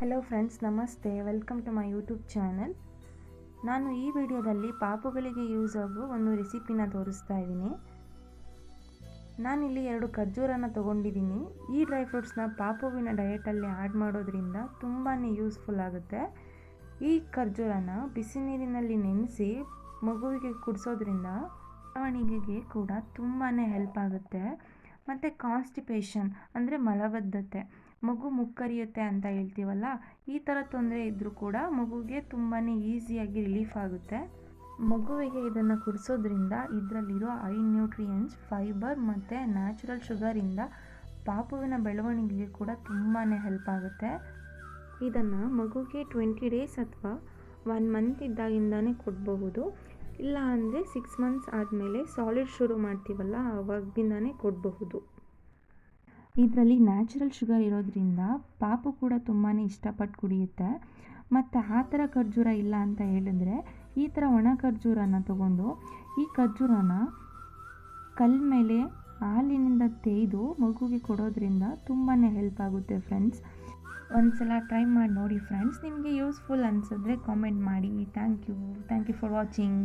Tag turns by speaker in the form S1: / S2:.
S1: Hello friends ನಮಸ್ತೆ. Welcome to my YouTube channel ನಾನು ಈ ವಿಡಿಯೋದಲ್ಲಿ ಪಾಪುಗಳಿಗೆ ಯೂಸ್ ಆಗೋ ಒಂದು ರೆಸಿಪಿನ ತೋರಿಸ್ತಾ ಇದ್ದೀನಿ. ನಾನಿಲ್ಲಿ ಎರಡು ಖರ್ಜೂರನ ತೊಗೊಂಡಿದ್ದೀನಿ. ಈ ಡ್ರೈ ಫ್ರೂಟ್ಸ್ನ ಪಾಪುವಿನ ಡಯೆಟಲ್ಲಿ ಆ್ಯಡ್ ಮಾಡೋದ್ರಿಂದ ತುಂಬಾ ಯೂಸ್ಫುಲ್ ಆಗುತ್ತೆ. ಈ ಖರ್ಜೂರನ ಬಿಸಿ ನೀರಿನಲ್ಲಿ ನೆನೆಸಿ ಮಗುವಿಗೆ ಕುಡಿಸೋದ್ರಿಂದ ಬೆಳವಣಿಗೆಗೆ ಕೂಡ ತುಂಬಾ ಹೆಲ್ಪ್ ಆಗುತ್ತೆ. ಮತ್ತು ಕಾನ್ಸ್ಟಿಪೇಷನ್ ಅಂದರೆ ಮಲಬದ್ಧತೆ. ಮಗು ಮುಕ್ಕರಿಯುತ್ತೆ ಅಂತ ಹೇಳ್ತೀವಲ್ಲ, ಈ ಥರ ತೊಂದರೆ ಇದ್ದರೂ ಕೂಡ ಮಗುಗೆ ತುಂಬಾ ಈಸಿಯಾಗಿ ರಿಲೀಫ್ ಆಗುತ್ತೆ. ಮಗುವಿಗೆ ಇದನ್ನು ಕುಡಿಸೋದ್ರಿಂದ ಇದರಲ್ಲಿರೋ ಐ ನ್ಯೂಟ್ರಿಯೆಂಟ್ಸ್, ಫೈಬರ್ ಮತ್ತು ನ್ಯಾಚುರಲ್ ಶುಗರಿಂದ ಪಾಪುವಿನ ಬೆಳವಣಿಗೆಗೆ ಕೂಡ ತುಂಬಾ ಹೆಲ್ಪ್ ಆಗುತ್ತೆ. ಇದನ್ನು ಮಗುಗೆ ಟ್ವೆಂಟಿ ಡೇಸ್ ಅಥವಾ ಒನ್ ಮಂತ್ ಇದ್ದಾಗಿಂದನೇ ಕೊಡಬಹುದು. ಇಲ್ಲ ಅಂದರೆ ಸಿಕ್ಸ್ ಮಂತ್ಸ್ ಆದಮೇಲೆ ಸಾಲಿಡ್ ಶುರು ಮಾಡ್ತೀವಲ್ಲ, ಅವಾಗಿಂದನೇ ಕೊಡಬಹುದು. ಇದರಲ್ಲಿ ನ್ಯಾಚುರಲ್ ಶುಗರ್ ಇರೋದ್ರಿಂದ ಪಾಪು ಕೂಡ ತುಂಬಾ ಇಷ್ಟಪಟ್ಟು ಕುಡಿಯುತ್ತೆ. ಮತ್ತು ಆ ಥರ ಖರ್ಜೂರ ಇಲ್ಲ ಅಂತ ಹೇಳಿದ್ರೆ ಈ ಥರ ಒಣ ಖರ್ಜೂರನ ತಗೊಂಡು ಈ ಖರ್ಜೂರನ ಕಲ್ಲ ಮೇಲೆ ಹಾಲಿನಿಂದ ತೆಯ್ದು ಮಗುಗೆ ಕೊಡೋದ್ರಿಂದ ತುಂಬಾ ಹೆಲ್ಪ್ ಆಗುತ್ತೆ ಫ್ರೆಂಡ್ಸ್ ಒಂದ್ಸಲ ಟ್ರೈ ಮಾಡಿ ನೋಡಿ ಫ್ರೆಂಡ್ಸ್ ನಿಮಗೆ ಯೂಸ್ಫುಲ್ ಅನಿಸಿದ್ರೆ ಕಾಮೆಂಟ್ ಮಾಡಿ. Thank you thank you for watching